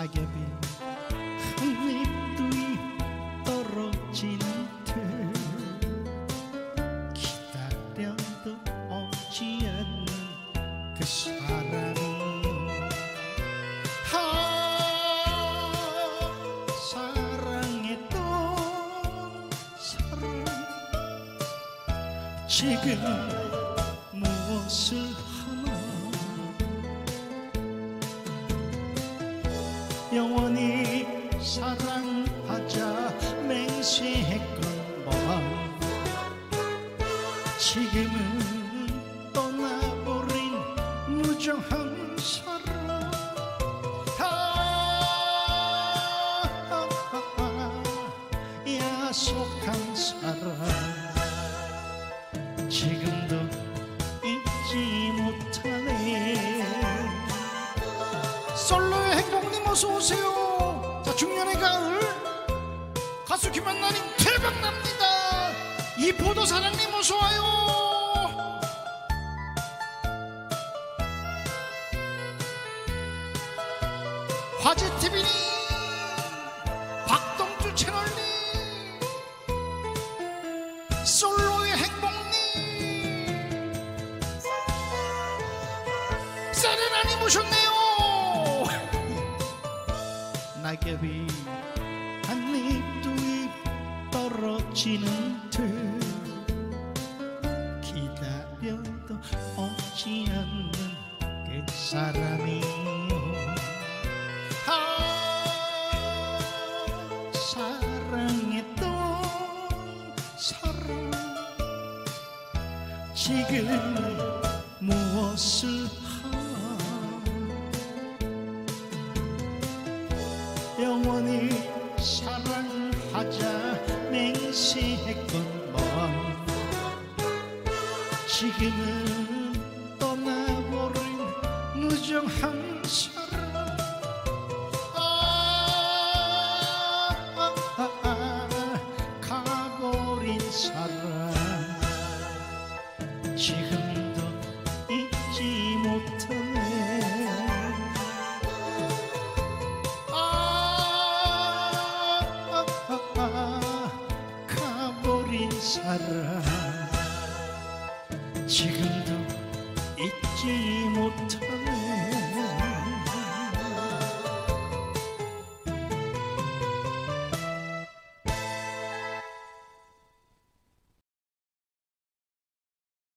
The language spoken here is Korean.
낙엽이 한입 두입 떨어지는 듯. 기다려도 오지 않는 그 사람이 아 사랑했던 사람 지금 무엇을 영원히 사랑하자 맹세했건 뭐한 지금은 떠나버린 무정한 사람. 아, 야속한 사람. 지금도 잊지 못하네. 행복님 어서 오세요. 자 중년의 가을. 가수 김한나님 대박 납니다. 이 보도사랑님 어서 와요. 화제TV님 박동주 채널님 솔로의 행복님. 세레나님 오셨네요 낙엽이 한입 두입 떨어지는 듯 기다려도 오지 않는 그 사람이 아 사랑했던 사람 지금 무엇을 하자 맹세했건 뭔 지금은 떠나버린 무정한 사람. 아, 아, 아, 아, 가버린 사람. 지금 사람 지금도 잊지 못하네